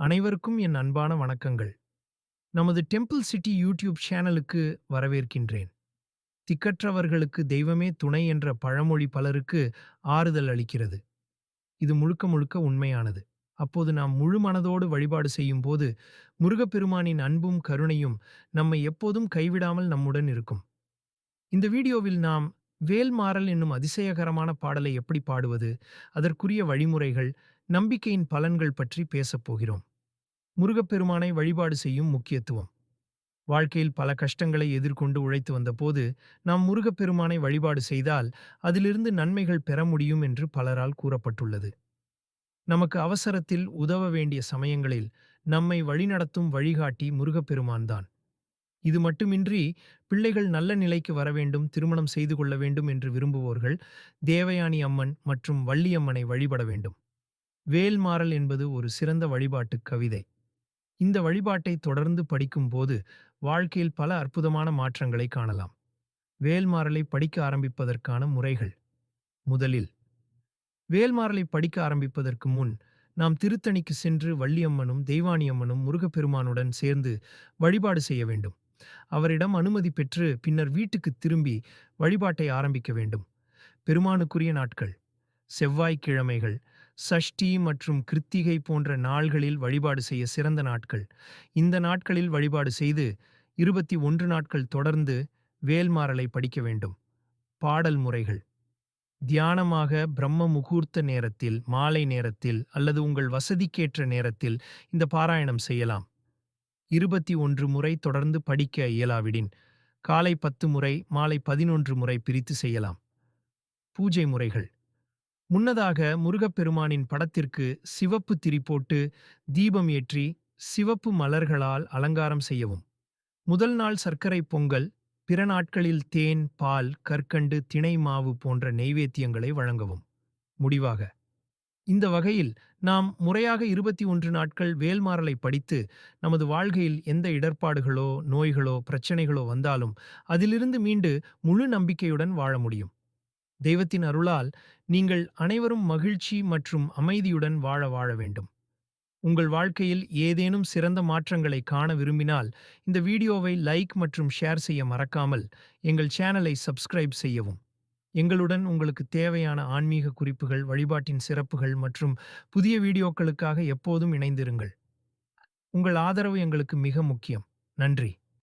அனைவருக்கும் என் அன்பான வணக்கங்கள். நமது டெம்பிள் சிட்டி யூடியூப் சேனலுக்கு வரவேற்கின்றேன். திக்கற்றவர்களுக்கு தெய்வமே துணை என்ற பழமொழி பலருக்கு ஆறுதல் அளிக்கிறது. இது முழுக்க முழுக்க உண்மையானது. அப்போது நாம் முழு மனதோடு வழிபாடு செய்யும் போது முருகப்பெருமானின் அன்பும் கருணையும் நம்மை எப்போதும் கைவிடாமல் நம்முடன் இருக்கும். இந்த வீடியோவில் நாம் வேல்மாறல் என்னும் அதிசயகரமான பாடலை எப்படி பாடுவது அதற்குரிய வழிமுறைகள் நம்பிக்கையின் பலன்கள் பற்றி பேசப் போகிறோம். முருகப்பெருமானை வழிபாடு செய்யும் முக்கியத்துவம். வாழ்க்கையில் பல கஷ்டங்களை எதிர்கொண்டு உழைத்து வந்தபோது நாம் முருகப்பெருமானை வழிபாடு செய்தால் அதிலிருந்து நன்மைகள் பெற முடியும் என்று பலரால் கூறப்பட்டுள்ளது. நமக்கு அவசரத்தில் உதவ வேண்டிய சமயங்களில் நம்மை வழிநடத்தும் வழிகாட்டி முருகப்பெருமான்தான் இது மட்டுமின்றி பிள்ளைகள் நல்ல நிலைக்கு வர வேண்டும் திருமணம் செய்து கொள்ள வேண்டும் என்று விரும்புவோர்கள் தேவயானி அம்மன் மற்றும் வள்ளியம்மனை வழிபட வேண்டும். வேல்மாறல் என்பது ஒரு சிறந்த வழிபாட்டு கவிதை. இந்த வழிபாட்டை தொடர்ந்து படிக்கும்போது வாழ்க்கையில் பல அற்புதமான மாற்றங்களை காணலாம். வேல்மாறலை படிக்க ஆரம்பிப்பதற்கான முறைகள். முதலில் வேல்மாறலை படிக்க ஆரம்பிப்பதற்கு முன் நாம் திருத்தணிக்கு சென்று வள்ளியம்மனும் தெய்வானியம்மனும் முருகப்பெருமானுடன் சேர்ந்து வழிபாடு செய்ய வேண்டும். அவரிடம் அனுமதி பெற்று பின்னர் வீட்டுக்கு திரும்பி வழிபாட்டை ஆரம்பிக்க வேண்டும். பெருமானுக்குரிய நாட்கள். செவ்வாய்க்கிழமைகள் சஷ்டி மற்றும் கிருத்திகை போன்ற நாள்களில் வழிபாடு செய்ய சிறந்த நாட்கள். இந்த நாட்களில் வழிபாடு செய்து இருபத்தி ஒன்று நாட்கள் தொடர்ந்து வேல்மாறலை படிக்க வேண்டும். பாடல் முறைகள். தியானமாக பிரம்ம முகூர்த்த நேரத்தில் மாலை நேரத்தில் அல்லது உங்கள் வசதிக்கேற்ற நேரத்தில் இந்த பாராயணம் செய்யலாம். இருபத்தி ஒன்று முறை தொடர்ந்து படிக்க இயலாவிடின் காலை பத்து முறை மாலை பதினொன்று முறை பிரித்து செய்யலாம். பூஜை முறைகள். முன்னதாக முருகப்பெருமானின் படத்திற்கு சிவப்பு திரி போட்டு தீபம் ஏற்றி சிவப்பு மலர்களால் அலங்காரம் செய்யவும். முதல் நாள் சர்க்கரை பொங்கல் பிற நாட்களில் தேன் பால் கற்கண்டு திணை மாவு போன்ற நெய்வேத்தியங்களை வழங்கவும். முடிவாக இந்த வகையில் நாம் முறையாக இருபத்தி ஒன்று நாட்கள் வேல்மாறலை படித்து நமது வாழ்க்கையில் எந்த இடர்பாடுகளோ நோய்களோ பிரச்சனைகளோ வந்தாலும் அதிலிருந்து மீண்டு முழு நம்பிக்கையுடன் வாழ முடியும். தெய்வத்தின் அருளால் நீங்கள் அனைவரும் மகிழ்ச்சி மற்றும் அமைதியுடன் வாழ வாழ வேண்டும். உங்கள் வாழ்க்கையில் ஏதேனும் சிறந்த மாற்றங்களை காண விரும்பினால் இந்த வீடியோவை லைக் மற்றும் ஷேர் செய்ய மறக்காமல் எங்கள் சேனலை சப்ஸ்கிரைப் செய்யவும். எங்களுடன் உங்களுக்கு தேவையான ஆன்மீக குறிப்புகள் வழிபாட்டின் சிறப்புகள் மற்றும் புதிய வீடியோக்களுக்காக எப்போதும் இணைந்திருங்கள். உங்கள் ஆதரவு எங்களுக்கு மிக முக்கியம். நன்றி.